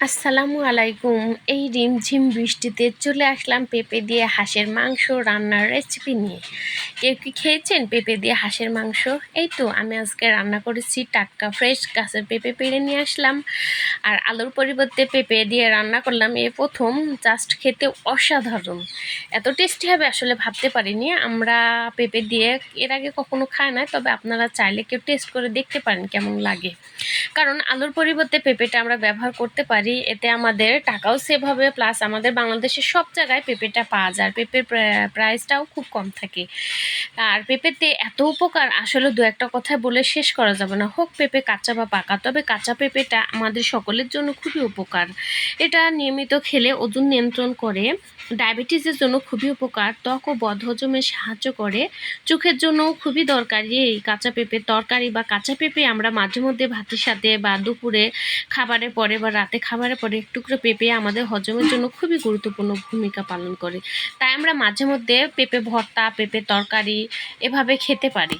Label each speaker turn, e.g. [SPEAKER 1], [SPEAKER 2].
[SPEAKER 1] আসসালামু আলাইকুম। এই রিমঝিম বৃষ্টিতে চলে আসলাম পেঁপে দিয়ে হাঁসের মাংস রান্নার রেসিপি নিয়ে। কেউ কি খেয়েছেন পেঁপে দিয়ে হাঁসের মাংস? এই তো, আমি আজকে রান্না করেছি টাটকা ফ্রেশ গাছের পেঁপে পেড়ে নিয়ে আসলাম। আর আলুর পরিবর্তে পেঁপে দিয়ে রান্না করলাম এ প্রথম জাস্ট খেতে অসাধারণ। এত টেস্টি হবে আসলে ভাবতে পারিনি। আমরা পেঁপে দিয়ে এর আগে কখনো খাই না তবে আপনারা চাইলে কেউ টেস্ট করে দেখতে পারেন কেমন লাগে। কারণ আলুর পরিবর্তে পেঁপেটা আমরা ব্যবহার করতে পারি এতে আমাদের টাকাও সেভ হবে প্লাস আমাদের বাংলাদেশের সব জায়গায় পেঁপেটা পাওয়া যায়। পেঁপের প্রাইসটাও খুব কম থাকে। আর পেঁপেতে এত উপকার, আসলে দু একটা কথায় বলে শেষ করা যাবে না। হোক পেঁপে কাঁচা বা পাকা, তবে কাঁচা পেঁপেটা আমাদের সকলের জন্য খুবই উপকার। এটা নিয়মিত খেলে ওজন নিয়ন্ত্রণ করে, ডায়াবেটিসের জন্য খুবই উপকার, ত্বক ও বদহজমে সাহায্য করে। চোখের জন্য খুবই দরকারি এই কাঁচা পেঁপে তরকারি বা কাঁচা পেঁপে আমরা মাঝে মধ্যে ভাতের সাথে বা দুপুরে খাবারের পরে বা রাতে খাবারের পরে একটু করে পেঁপে আমাদের হজমের জন্য খুবই গুরুত্বপূর্ণ ভূমিকা পালন করে। তাই আমরা মাঝে মধ্যে পেঁপে ভর্তা, পেঁপে তরকারি এভাবে খেতে পারি।